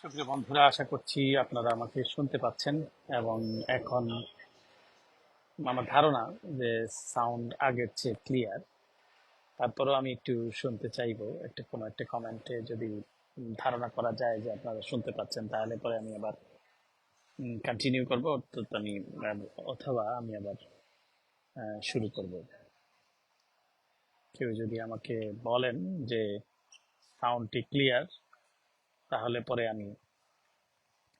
সুপ্রিয় বন্ধুরা, আশা করছি আপনারা আমাকে শুনতে পাচ্ছেন এবং এখন আমার ধারণা যে সাউন্ড আগের চেয়ে ক্লিয়ার। তারপরেও আমি একটু শুনতে চাইব, একটা কোনো একটা কমেন্টে যদি ধারণা করা যায় যে আপনারা শুনতে পাচ্ছেন, তাহলে পরে আমি আবার কন্টিনিউ করব, অর্থাৎ আমি অথবা আমি আবার শুরু করব। কেউ যদি আমাকে বলেন যে সাউন্ডটি ক্লিয়ার তাহলে পরে আমি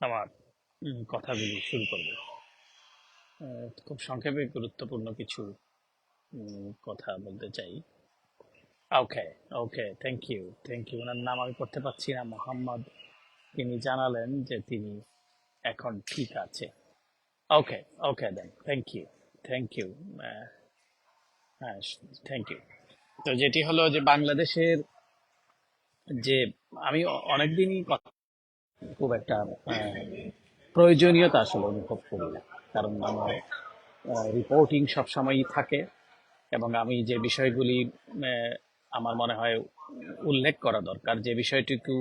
আমার কথাগুলি শুরু করব। খুব সংক্ষেপে গুরুত্বপূর্ণ কিছু কথা বলতে চাই। Okay okay thank you thank you ওনার নাম আমি করতে পারছি না, মোহাম্মদ। তিনি জানালেন যে তিনি এখন ঠিক আছে। Okay okay then thank you thank you হ্যাঁ থ্যাংক ইউ তো যেটি হলো যে বাংলাদেশের যে আমি অনেক দিনই খুব একটা প্রয়োজনীয়তা আসলে অনুভব করি না। কারণ আমার রিপোর্টিং সবসময়ই থাকে এবং আমি যে বিষয়গুলি আমার মনে হয় উল্লেখ করা দরকার, যে বিষয়টুকু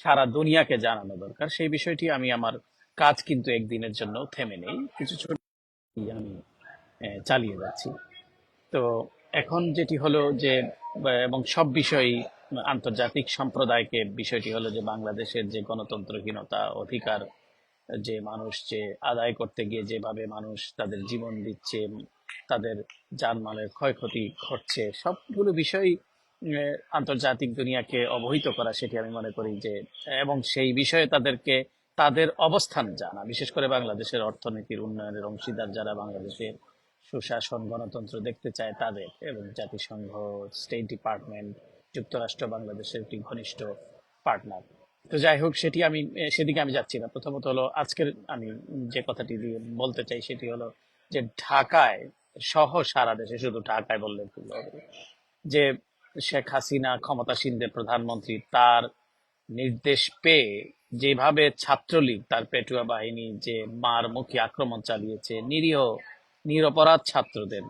সারা দুনিয়াকে জানানো দরকার, সেই বিষয়টি আমি আমার কাজ কিন্তু একদিনের জন্য থেমে নেই। কিছু ছোট আমি চালিয়ে যাচ্ছি। তো এখন যেটি হলো যে এবং সব বিষয়ই আন্তর্জাতিক সম্প্রদায়কে বিষয়টি হলো যে বাংলাদেশের যে গণতন্ত্রহীনতা অধিকার, যে মানুষ যে আদায় করতে গিয়ে যেভাবে মানুষ তাদের জীবন দিচ্ছে, তাদের জানমালের ক্ষয়ক্ষতি ঘটছে, সবগুলো বিষয় আন্তর্জাতিক দুনিয়াকে অবহিত করা সেটি আমি মনে করি যে, এবং সেই বিষয়ে তাদেরকে তাদের অবস্থান জানা, বিশেষ করে বাংলাদেশের অর্থনীতির উন্নয়নের অংশীদার যারা বাংলাদেশে সুশাসন, গণতন্ত্র দেখতে চায় তাদের এবং জাতিসংঘ স্টেট ডিপার্টমেন্ট যুক্তরাষ্ট্র, বাংলাদেশের একটি ঘনিষ্ঠ পার্টনার তো যাই হোক, সেটি আমি সেদিকে আমি যাচ্ছি না। প্রথমত হলো, আজকের আমি যে কথাটি দিয়ে বলতে চাই, সেটি হলো যে ঢাকায়, সহ সারা দেশে, শুধু ঢাকায় বললে যে শেখ হাসিনা ক্ষমতাসীনদের প্রধানমন্ত্রী তার নির্দেশ পেয়ে যেভাবে ছাত্রলীগ, তার পেটুয়া বাহিনী যে মার মুখী আক্রমণ চালিয়েছে, নিরীহ, নিরপরাধ ছাত্রদের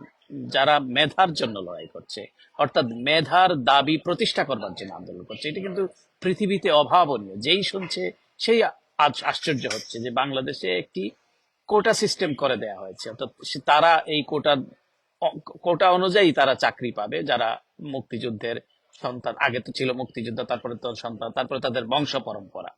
যারা মেধার জন্য লড়াই করছে, অর্থাৎ মেধার দাবি প্রতিষ্ঠা করবার জন্য আন্দোলন করছে, এটা কিন্তু পৃথিবীতে অভাবনীয়। যেই শুনছে, সেই আজ আশ্চর্য হচ্ছে যে বাংলাদেশে একটি কোটা সিস্টেম করে দেয়া হয়েছে। অর্থাৎ তারা এই কোটার কোটা অনুযায়ী তারা চাকরি পাবে, যারা মুক্তিযুদ্ধের সন্তান, আগে তো ছিল মুক্তিযোদ্ধা, তারপরে তো সন্তান, তারপরে তাদের বংশ পরম্পরা।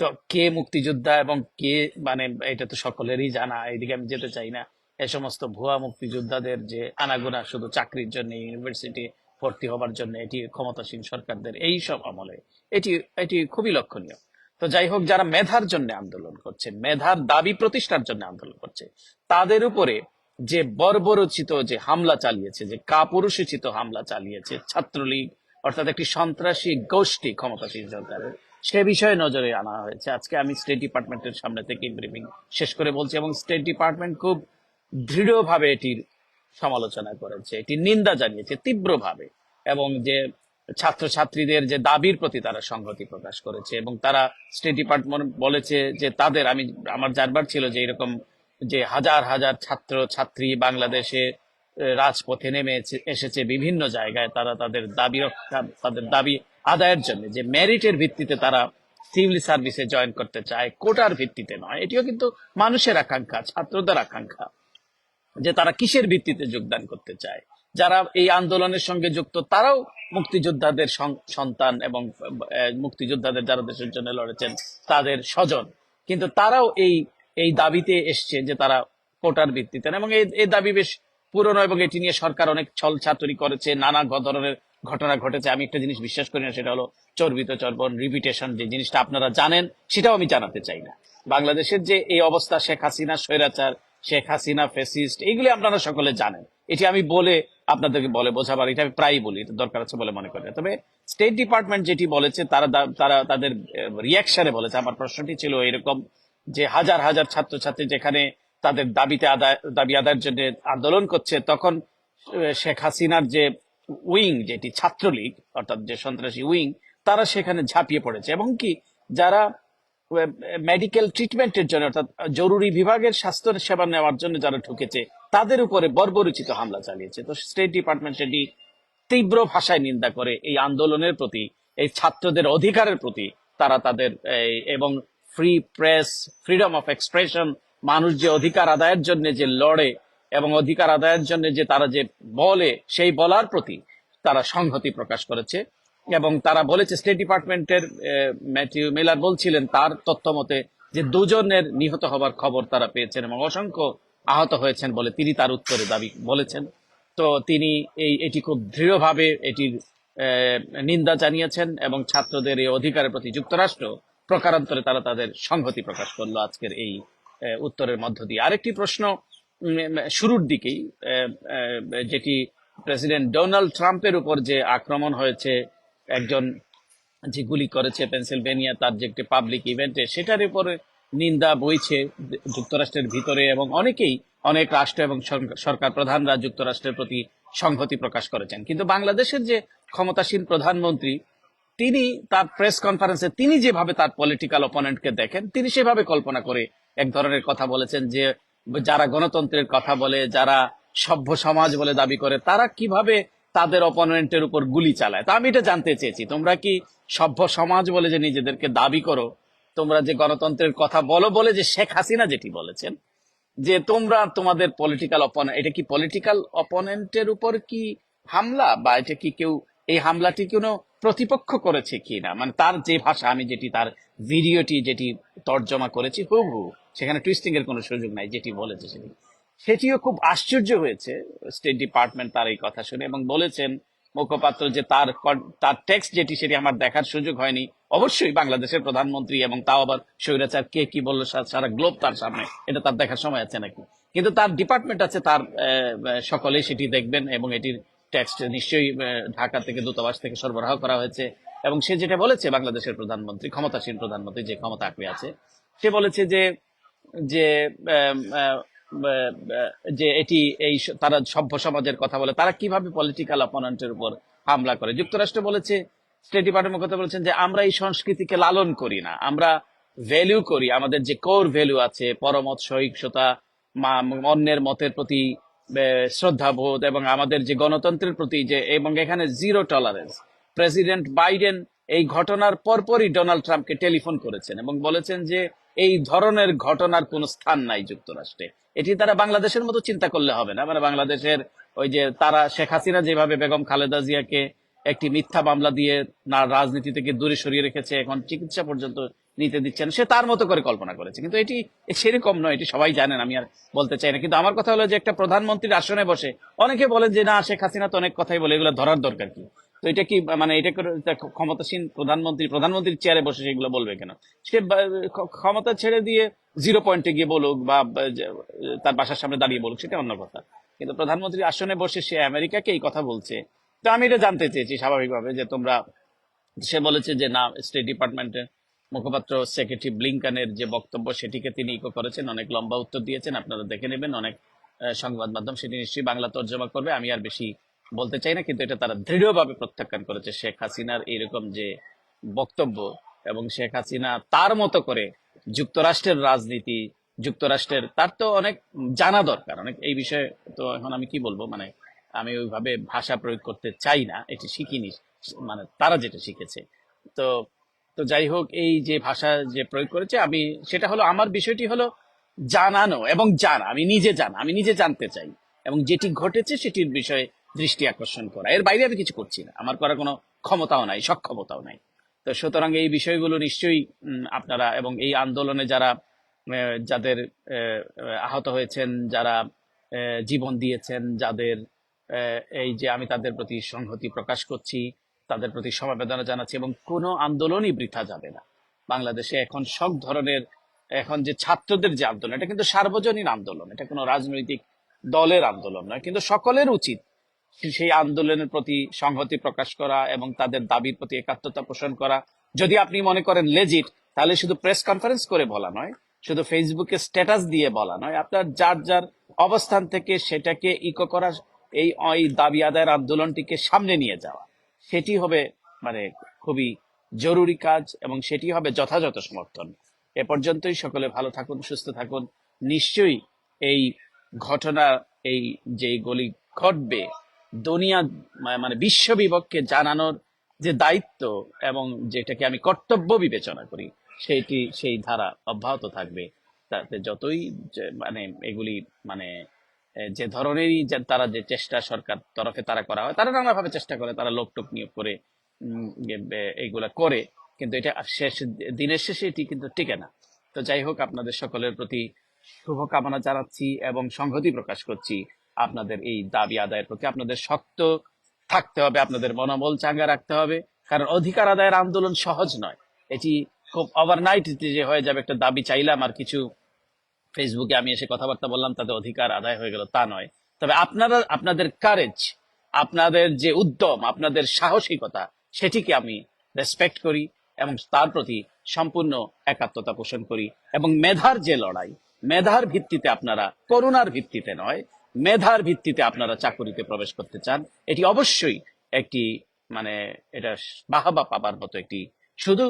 তো কে মুক্তিযোদ্ধা এবং কে মানে এটা তো সকলেরই জানা এদিকে আমি যেতে চাই না। এ সমস্ত ভুয়া মুক্তিযোদ্ধাদের যে আনাগোনা, শুধু চাকরির জন্য ইউনিভার্সিটি ভর্তি হবার জন্য, এটি ক্ষমতাসীন সরকারদের এই সব আমলে, এটি এটি খুবই লক্ষণীয়। তো যাই হোক, যারা মেধার জন্য আন্দোলন করছে, মেধার দাবি প্রতিষ্ঠার জন্য আন্দোলন করছে, তাদের উপরে যে বর্বরচিত যে হামলা চালিয়েছে, যে কাপুরুষিত হামলা চালিয়েছে ছাত্রলীগ, অর্থাৎ একটি সন্ত্রাসী গোষ্ঠী ক্ষমতাসীন সরকারের সে বিষয়ে নজরে আনা হয়েছে। আজকে আমি স্টেট ডিপার্টমেন্টের সামনে থেকে ব্রিফিং শেষ করে বলছি এবং স্টেট ডিপার্টমেন্ট খুব দৃঢ়ভাবে এটির সমালোচনা করেছে এটি নিন্দা জানিয়েছে তীব্রভাবে, এবং যে ছাত্রছাত্রীদের যে দাবির প্রতি তারা সংহতি প্রকাশ করেছে, এবং তারা স্টেট ডিপার্টমেন্ট বলেছে যে তাদের, আমি, আমার জানবার ছিল যে এরকম যে হাজার হাজার ছাত্র ছাত্রী বাংলাদেশে রাজপথে নেমে এসেছে বিভিন্ন জায়গায়, তারা তাদের দাবি রক্ষা, তাদের দাবি আদায়ের জন্য, যে মেরিটের ভিত্তিতে তারা সিভিল সার্ভিসে জয়েন করতে চায়, কোটার ভিত্তিতে নয়, এটিও কিন্তু মানুষের আকাঙ্ক্ষা, ছাত্রদের আকাঙ্ক্ষা। যে তারা কিসের ভিত্তিতে যোগদান করতে চায়? যারা এই আন্দোলনের সঙ্গে যুক্ত, তারাও মুক্তিযোদ্ধাদের সন্তান এবং মুক্তিযোদ্ধাদের যারা দেশের জন্য লড়েছেন, তাদের স্বজন। কিন্তু তারাও এই এই দাবিতে এসছে যে তারা কোটার ভিত্তিতে। এবং এই দাবি বেশ পুরনো এবং এটি নিয়ে সরকার অনেক ছল ছাতুরি করেছে, নানা ধরনের ঘটনা ঘটেছে। আমি একটা জিনিস বিশ্বাস করি না, সেটা হলো চর্বিত চর্বণ, রিপিটেশন যে জিনিসটা আপনারা জানেন, সেটাও আমি জানাতে চাই না। বাংলাদেশের যে এই অবস্থা, শেখ হাসিনা স্বৈরাচার শেখ হাসিনা ফেসিস্ট এগুলি আপনারা সকলে জানেন। এটি আমি বলে আপনাদেরকে বলে বোঝাবার এটা আমি প্রায়ই বলি, এটা দরকার আছে বলে মনে করি। তবে স্টেট ডিপার্টমেন্ট যেটি বলেছে, তারা তারা তাদের রিয়াকশনে বলেছে, আমার প্রশ্নটি ছিল এরকম যে হাজার হাজার ছাত্রছাত্রী যেখানে তাদের দাবিতে আদায়, দাবি আদায়ের জন্য আন্দোলন করছে, তখন শেখ হাসিনার যে উইং, যেটি ছাত্রলীগ, অর্থাৎ যে সন্ত্রাসী উইং, তারা সেখানে ঝাঁপিয়ে পড়েছে। এবং কি, যারা মেডিকেল ট্রিটমেন্টের জন্য অর্থাৎ জরুরি বিভাগের স্বাস্থ্য সেবা নেওয়ার জন্য যারা ঢুকেছে, তাদের উপরে বর্বরচিত হামলা চালিয়েছে। তো স্টেট ডিপার্টমেন্ট সেটি তীব্র ভাষায় নিন্দা করে এই আন্দোলনের প্রতি, এই ছাত্রদের অধিকারের প্রতি। তারা তাদের এবং free press freedom of expression মানুষ যে অধিকার আদায়ের জন্য যে লড়ে এবং অধিকার আদায়ের জন্য যে তারা যে বলে, সেই বলার প্রতি তারা সংহতি প্রকাশ করেছে। এবং তারা বলেছে স্টেট ডিপার্টমেন্টের ম্যাথিউ মিলার বলছিলেন তার তথ্য মতে যে দুজনের নিহত হবার খবর তারা পেয়েছেন এবং অসংখ্য আহত হয়েছেন বলে তিনি তার উত্তরে দাবি বলেছেন। তো তিনি এই, এটি খুব দৃঢ়ভাবে এটির নিন্দা জানিয়েছেন এবং ছাত্রদের এই অধিকারের প্রতি যুক্তরাষ্ট্র প্রকারান্তরে তারা তাদের সংহতি প্রকাশ করল আজকের এই উত্তরের মধ্য দিয়ে। আরেকটি প্রশ্ন শুরুর দিকেই যেটি প্রেসিডেন্ট ডোনাল্ড ট্রাম্পের উপর যে আক্রমণ হয়েছে একজন যে গুলি করেছে পেনসিলভেনিয়া, তার যে একটি পাবলিক ইভেন্টে সেটার উপরে নিন্দা বইছে যুক্তরাষ্ট্রের ভিতরে এবং অনেকেই, অনেক রাষ্ট্র এবং সরকার- প্রধানরা যুক্তরাষ্ট্রের প্রতি সংহতি প্রকাশ করেছেন। কিন্তু বাংলাদেশের যে ক্ষমতাসীন প্রধানমন্ত্রী, তিনি তার প্রেস কনফারেন্সে তিনি যেভাবে তার পলিটিক্যাল অপোনেন্টকে দেখেন, তিনি সেভাবে কল্পনা করে এক ধরনের কথা বলেছেন যে, যারা গণতন্ত্রের কথা বলে, যারা সভ্য সমাজ বলে দাবি করে, তারা কীভাবে তাদের অপোনেন্টের উপর গুলি চালায়। তা আমি এটা জানতে চেয়েছি, তোমরা কি সভ্য সমাজ বলে যে নিজেদেরকে দাবি করো, তোমরা যে গণতন্ত্রের কথা বলো, বলে যে শেখ হাসিনা যেটি বলেছেন, যে তোমরা তোমাদের পলিটিক্যাল অপোনেন্ট এটা কি পলিটিক্যাল অপোনেন্টের উপর কি হামলা, বা এটা কি কেউ, এই হামলাটি কোনো প্রতিপক্ষ করেছে কি না? মানে তার যে ভাষা, আমি যেটি তার ভিডিওটি যেটি তর্জমা করেছি, হুবহু, সেখানে টুইস্টিং এর কোনো সুযোগ নাই, যেটি বলেছে সেটি। সেটিও খুব আশ্চর্য হয়েছে। স্টেট ডিপার্টমেন্ট তার এই কথা শুনে এবং বলেছেন মুখপাত্র যে তার তার টেক্সট যেটি সেটি আমার দেখার সুযোগ হয়নি অবশ্যই বাংলাদেশের প্রধানমন্ত্রী এবং তাও আবার স্বৈরাচার কে কি বলল সারা গ্লোব তার সামনে এটা তার দেখার সময় আছে নাকি? কিন্তু তার ডিপার্টমেন্ট আছে তার আহ, সেটি দেখবেন এবং এটির টেক্সট নিশ্চয়ই ঢাকা থেকে দূতাবাস থেকে সরবরাহ করা হয়েছে এবং সে যেটা বলেছে বাংলাদেশের প্রধানমন্ত্রী ক্ষমতাসীন প্রধানমন্ত্রী যে ক্ষমতা আঁকড়ে আছে সে বলেছে যে যে যে এটি এই তারা সভ্য সমাজের কথা বলে, তারা কীভাবে পলিটিক্যাল অপোনেন্টের উপর হামলা করে? যুক্তরাষ্ট্র বলেছে স্টেট ডিপার্টমেন্ট কথা বলেছেন যে, আমরা এই সংস্কৃতিকে লালন করি না, আমরা ভ্যালু করি, আমাদের যে কোর ভ্যালু আছে, পরমত, সহিংসতা অন্যের মতের প্রতি শ্রদ্ধাবোধ এবং আমাদের যে গণতন্ত্রের প্রতি যে, এবং এখানে জিরো টলারেন্স প্রেসিডেন্ট বাইডেন এই ঘটনার পরপরই ডোনাল্ড ট্রাম্পকে টেলিফোন করেছেন এবং বলেছেন যে এই ধরনের ঘটনার কোনো স্থান নাই যুক্তরাষ্ট্রে। এটি তারা বাংলাদেশের মতো চিন্তা করলে হবে না। মানে বাংলাদেশের ওই যে তারা শেখ হাসিনা যেভাবে বেগম খালেদা জিয়াকে একটি মিথ্যা মামলা দিয়ে না রাজনীতি থেকে দূরে সরিয়ে রেখেছে, এখন চিকিৎসা পর্যন্ত নিতে দিচ্ছেন, সে তার মতো করে কল্পনা করেছে। কিন্তু এটি সেরকম নয়, এটি সবাই জানেন, আমি আর বলতে চাই না। কিন্তু আমার কথা হলো যে একটা প্রধানমন্ত্রীর আসনে বসে অনেকে বলেন যে, না, শেখ হাসিনা তো অনেক কথাই বলে, এগুলো ধরার দরকার কি? তো এটা কি মানে এটা ক্ষমতাসীন প্রধানমন্ত্রী, প্রধানমন্ত্রীর চেয়ারে বসে সেগুলো বলবে কেন? সে ক্ষমতা ছেড়ে দিয়ে জিরো পয়েন্টে গিয়ে বলুক বা তার বাসার সামনে দাঁড়িয়ে বলুক, সেটা অন্য কথা। কিন্তু প্রধানমন্ত্রী আসনে বসে সে আমেরিকাকে এই কথা বলছে। তো আমি এটা জানতে চেয়েছি স্বাভাবিকভাবে যে তোমরা, সে বলেছে যে না স্টেট ডিপার্টমেন্টের মুখপাত্র সেক্রেটারি ব্লিংকানের যে বক্তব্য, সেটিকে তিনি ইকো করেছেন, অনেক লম্বা উত্তর দিয়েছেন, আপনারা দেখে নেবেন, অনেক সংবাদ মাধ্যম সেটি নিশ্চয়ই বাংলা তর্জমা করবে, আমি আর বেশি বলতে চাই না, কিন্তু এটা তারা দৃঢ়ভাবে প্রত্যাখ্যান করেছে। শেখ হাসিনার এরকম যে বক্তব্য এবং শেখ হাসিনা তার মতো করে যুক্তরাষ্ট্রের রাজনীতি, যুক্তরাষ্ট্রের, তার তো অনেক জানা দরকার। অনেক এই বিষয়ে তো এখন আমি কি বলব মানে আমি ওইভাবে ভাষা প্রয়োগ করতে চাই না, এটি শিখিনি মানে তারা যেটা শিখেছে। তো তো যাই হোক, এই যে ভাষা যে প্রয়োগ করেছে, আমি, সেটা হলো আমার বিষয়টি হলো জানানো এবং জানা, আমি নিজে জানা, আমি নিজে জানতে চাই। এবং যেটি ঘটেছে, সেটির বিষয়ে দৃষ্টি আকর্ষণ করা। এর বাইরে আমি কিছু করছি না। আমার করার কোনো ক্ষমতাও নাই, সক্ষমতাও নাই। তো সুতরাং এই বিষয়গুলো নিশ্চয়ই আপনারা এবং এই আন্দোলনে যারা যাদের আহত হয়েছেন, যারা জীবন দিয়েছেন, যাদের এই যে আমি তাদের প্রতি সংহতি প্রকাশ করছি, তাদের প্রতি সমবেদনা জানাচ্ছি এবং কোনো আন্দোলনই বৃথা যাবে না। বাংলাদেশে এখন সব ধরনের, এখন যে ছাত্রদের যে আন্দোলন, এটা কিন্তু সার্বজনীন আন্দোলন। এটা কোনো রাজনৈতিক দলের আন্দোলন নয়, কিন্তু সকলের উচিত সেই আন্দোলনের প্রতি সংহতি প্রকাশ করা এবং তাদের দাবির প্রতি একাত্মতা পোষণ করা। যদি আপনি মনে করেন লেজিট তাহলে শুধু প্রেস কনফারেন্স করে বলা নয়, শুধু ফেসবুকে স্ট্যাটাস দিয়ে বলা নয়, আপনার যার যার অবস্থান থেকে সেটাকে ইকো করা, এই দাবি আদায়ের আন্দোলনটিকে সামনে নিয়ে যাওয়া। সেটি হবে মানে খুবই জরুরি কাজ এবং সেটি হবে যথাযথ সমর্থন। এ পর্যন্তই, সকলে ভালো থাকুন, সুস্থ থাকুন। নিশ্চয়ই এই ঘটনা, এই যে গলি ঘটবে দুনিয়া মানে বিশ্ববিভক্তকে জানানোর যে দায়িত্ব এবং যেটাকে আমি কর্তব্য বিবেচনা করি, সেইটি, সেই ধারা অব্যাহত থাকবে। তাতে যতই মানে এগুলি মানে যে ধরনেরই তারা যে চেষ্টা সরকার তরফে তারা করা হয়, তারা নানাভাবে চেষ্টা করে, তারা লোক টোক নিয়োগ করে এইগুলা করে, কিন্তু এটা শেষ দিনের শেষে এটি কিন্তু টিকে না। তো যাই হোক, আপনাদের সকলের প্রতি শুভকামনা জানাচ্ছি এবং সংহতি প্রকাশ করছি। আপনাদের এই দাবি আদায়ের প্রতি আপনাদের শক্ত থাকতে হবে, আপনাদের মনোবল চাঙ্গা রাখতে হবে। কারণ অধিকার আদায়ের আন্দোলন সহজ নয়। এটি খুব ওভারনাইট যে হয়ে যাবে একটা দাবি চাইলাম আর কিছু ফেসবুকে আমি এসে কথাবার্তা বললাম, তাতে অধিকার আদায় হয়ে গেল, তা নয়। তবে আপনারা, আপনাদের কারেজ আপনাদের যে উদ্যম, আপনাদের সাহসিকতা, সেটিকে আমি রেসপেক্ট করি এবং তার প্রতি সম্পূর্ণ একাত্মতা পোষণ করি। এবং মেধার যে লড়াই, মেধার ভিত্তিতে আপনারা করুণার ভিত্তিতে নয় মেধার ভিত্তিতে আপনারা চাকুরিতে প্রবেশ করতে চান, এটি অবশ্যই একটি মানে এটা বাহাবা পাবার মতো একটি শুধু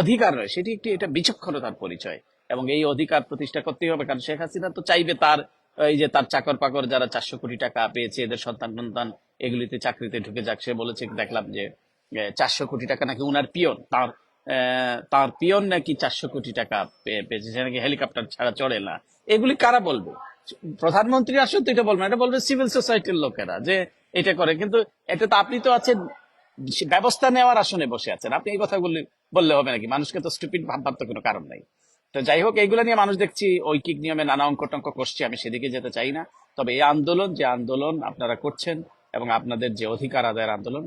অধিকার নয়, সেটি একটি, এটা বিচক্ষণতার পরিচয়। এবং এই অধিকার প্রতিষ্ঠা করতেই হবে, কারণ শেখ হাসিনা তো চাইবে তার, এই যে তার চাকর পাকর যারা চারশো কোটি টাকা পেয়েছে, এদের সন্তান সন্তান এগুলিতে চাকরিতে ঢুকে যাক, সে বলেছে, দেখলাম যে চারশো কোটি টাকা নাকি উনার পিয়ন, তার তার পিয়ন নাকি চারশো কোটি টাকা পেয়েছে? নাকি হেলিকপ্টার ছাড়া চড়ে না। এগুলি কারা বলবে? প্রধানমন্ত্রী আসলে তো এটা বলবেন এটা বলবে সিভিল সোসাইটির লোকেরা যে এটা করে। কিন্তু এটা তো আপনি তো আছেন ব্যবস্থা নেওয়ার আসনে বসে আছেন। আপনি এই কথা বললে বললে হবে নাকি? মানুষকে তো স্টুপিড ভাববার তো কোনো কারণ নাই। তো যাই হোক, এইগুলো নিয়ে মানুষ দেখছি ঐকিক নিয়মে নানা অঙ্ক টঙ্ক করছে, আমি সেদিকে যেতে চাই না। তবে এই আন্দোলন, যে আন্দোলন আপনারা করছেন এবং আপনাদের যে অধিকার আদায়ের আন্দোলন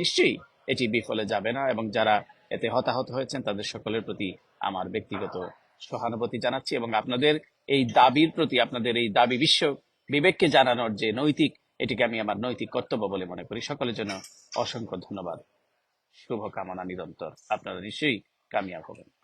নিশ্চয়ই এটি বিফলে যাবে না এবং যারা এতে হতাহত হয়েছেন তাদের সকলের প্রতি আমার ব্যক্তিগত সহানুভূতি জানাচ্ছি এবং আপনাদের এই দাবির প্রতি, আপনাদের এই দাবি বিশ্ব বিবেককে জানানোর যে নৈতিক, এটিকে আমি আমার নৈতিক কর্তব্য বলে মনে করি। সকলের জন্য অসংখ্য ধন্যবাদ। শুভকামনা নিরন্তর। আপনারা নিশ্চয়ই কামিয়াব হবেন।